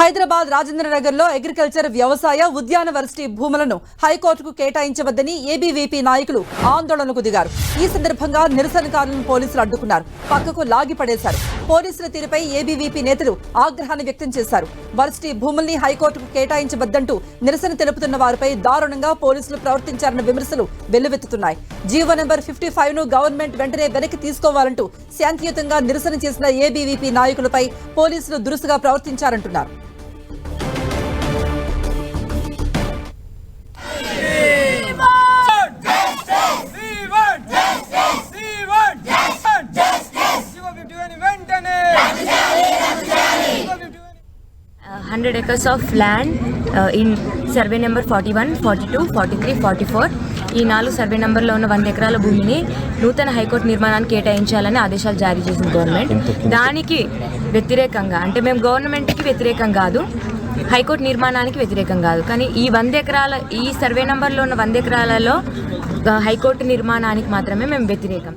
హైదరాబాద్ రాజేంద్ర నగర్లో అగ్రికల్చర్ వ్యవసాయ ఉద్యాన వర్సిటీ భూములను హైకోర్టుకు కేటాయించవద్దని ఏబీవీపీ నాయకులు ఆందోళనకు దిగారు. ఈ సందర్భంగా నిరసనకారులను పోలీసులు అడ్డుకున్నారు. పక్కకు లాగి పడేశారు. పోలీసుల తీరుపై ఏబీవీపీ నేతలు ఆగ్రహాన్ని వ్యక్తం చేశారు. వర్సిటీ భూముల్ని హైకోర్టుకు కేటాయించవద్దంటూ నిరసన తెలుపుతున్న వారిపై దారుణంగా పోలీసులు ప్రవర్తించారన్న విమర్శలు వెల్లువెత్తుతున్నాయి. జీవో నెంబర్ ఫిఫ్టీ ఫైవ్ను గవర్నమెంట్ వెంటనే వెనక్కి తీసుకోవాలంటూ శాంతియుతంగా నిరసన చేసిన ఏబీవీపీ నాయకులపై పోలీసులు దురుసుగా ప్రవర్తించారంటున్నారు. Justice. జీవో 51 వెంటనే! GO 51 100 acres of land uh, in survey number forty one forty two forty three forty four ఈ నాలుగు సర్వే నెంబర్లో ఉన్న వంద ఎకరాల భూమిని నూతన హైకోర్టు నిర్మాణానికి కేటాయించాలని ఆదేశాలు జారీ చేసింది గవర్నమెంట్. దానికి వ్యతిరేకంగా అంటే మేము గవర్నమెంట్కి వ్యతిరేకం కాదు హైకోర్టు నిర్మాణానికి వ్యతిరేకం కాదు. కానీ ఈ వంద ఎకరాల ఈ సర్వే నెంబర్లో ఉన్న వంద ఎకరాలలో ఆ, హైకోర్టు నిర్మాణానికి మాత్రమే మేము వ్యతిరేకం.